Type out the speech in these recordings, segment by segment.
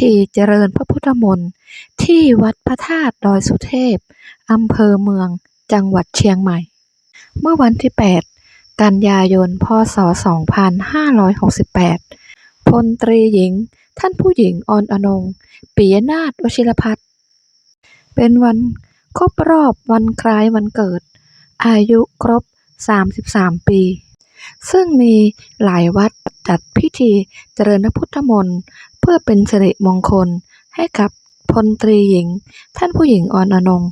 ธีเจริญพระพุทธมนต์ที่วัดพระธาตุดอยสุเทพ อำเภอเมือง จังหวัดเชียงใหม่ เมื่อวันที่ 8 กันยายน พ.ศ.2568 พลตรีหญิง ท่านผู้หญิงออนอนงปิยนาถวชิรพัฒน์เป็นวันครบรอบวันคล้ายวันเกิด อายุครบ 33 ปี ซึ่งมีหลายวัด จัดพิธีเจริญพระพุทธมนต์เพื่อเป็นสิริมงคลให้กับพลตรีหญิง ท่านผู้หญิงออนอนง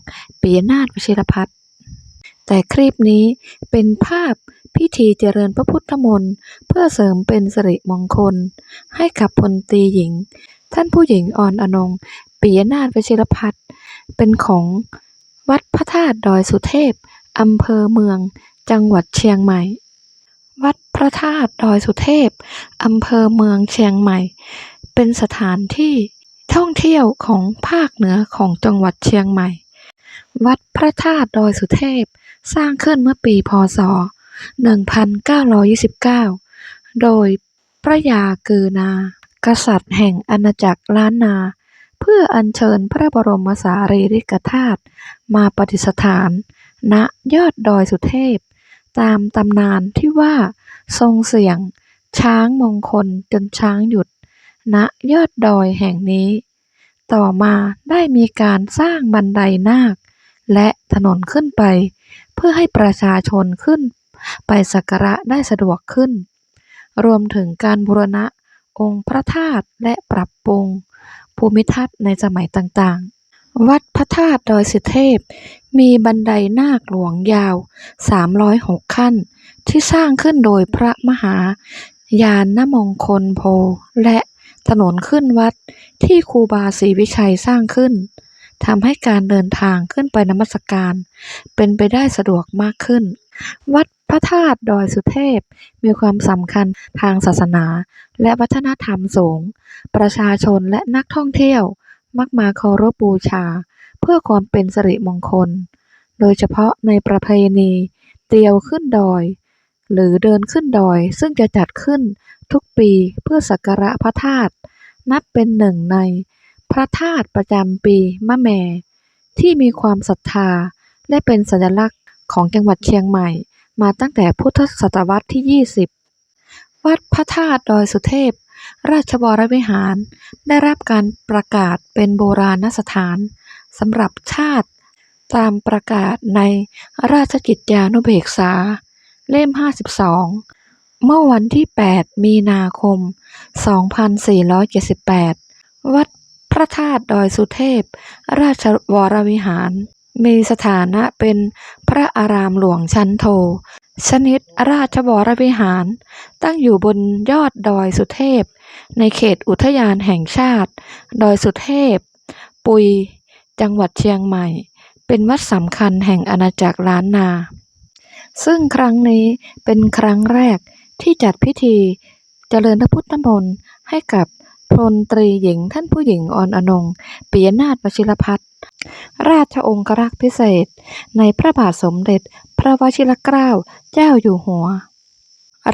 ปิยนาถวชิรพัฒน์แต่คลิปนี้เป็นภาพพิธีเจริญพระพุทธมนต์เพื่อเสริมเป็นสิริมงคล ให้กับพลตรีหญิง ท่านผู้หญิงออนอนงปิยนาถวชิรพัฒน์เป็นของวัดพระธาตุดอยสุเทพอำเภอเมือง จังหวัดเชียงใหม่ วัด ระธาตุดอยสุเทพ อำเภอเมืองเชียงใหม่ เป็นสถานที่ท่องเที่ยวของภาคเหนือของจังหวัดเชียงใหม่ วัดพระธาตุดอยสุเทพสร้างขึ้นเมื่อปีพ.ศ.1929 โดยพระยาเกือนา กษัตริย์แห่งอาณาจักรล้านนา เพื่ออัญเชิญพระบรมสารีริกธาตุมาประดิษฐาน ณยอดดอยสุเทพ ตามตำนานที่ว่า ทรงเสียง ช้างมงคลจนช้างหยุดณยอดดอยแห่งนี้ ต่อมาได้มีการสร้างบันไดนาค และถนนขึ้นไป เพื่อให้ประชาชนขึ้น ไปสักการะได้สะดวกขึ้น รวมถึงการบูรณะองค์พระธาตุและปรับปรุง ภูมิทัศน์ในสมัยต่างๆ วัดพระธาตุดอยสุเทพ มีบันไดนาคหลวงยาว 306 ขั้น ที่สร้างขึ้นโดยพระมหายานมงคลโพและถนนขึ้นวัดที่ครูบาศรีวิชัยสร้างขึ้นทำให้การเดินทางขึ้นไปนมัสการ เป็นไปได้สะดวกมากขึ้น วัดพระธาตุดอยสุเทพมีความสำคัญทางศาสนา และวัฒนธรรมสูง ประชาชนและนักท่องเที่ยว มักมาเคารพบูชา เพื่อความเป็นสิริมงคล โดยเฉพาะในประเพณีเตียวขึ้นดอย หรือเดินขึ้นดอยซึ่งจะจัดขึ้นทุกปีเพื่อสักการะพระธาตุนับเป็นหนึ่งในพระธาตุประจำปีมะแม่ ที่มีความศรัทธา และเป็นสัญลักษณ์ของจังหวัดเชียงใหม่ มาตั้งแต่พุทธศตวรรษที่ 20 วัดพระธาตุดอยสุเทพ ราชวรวิหาร ได้รับการประกาศเป็นโบราณสถานสำหรับชาติ ตามประกาศในราชกิจจานุเบกษา เล่ม 52 เมื่อวันที่ 8 มีนาคม 2478 วัดพระธาตุดอยสุเทพ ราชวรวิหาร มีสถานะเป็นพระอารามหลวงชั้นโท ชนิดราชวรวิหาร ตั้งอยู่บนยอดดอยสุเทพ ในเขตอุทยานแห่งชาติ ดอยสุเทพ ปุย จังหวัดเชียงใหม่ เป็นวัดสำคัญแห่งอาณาจักรล้านนา ซึ่งครั้งนี้เป็นครั้งแรกที่จัดพิธีเจริญพระพุทธมนต์ให้กับพลตรีหญิงท่านผู้หญิงออนอนงปิยนาถวชิรพัฒน์ราชองครักษ์พิเศษ ในพระบาทสมเด็จพระวชิรเกล้าเจ้าอยู่หัว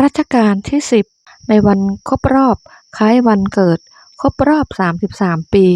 รัชกาลที่10ในวันครบรอบ คล้ายวันเกิด ครบรอบ 33 ปี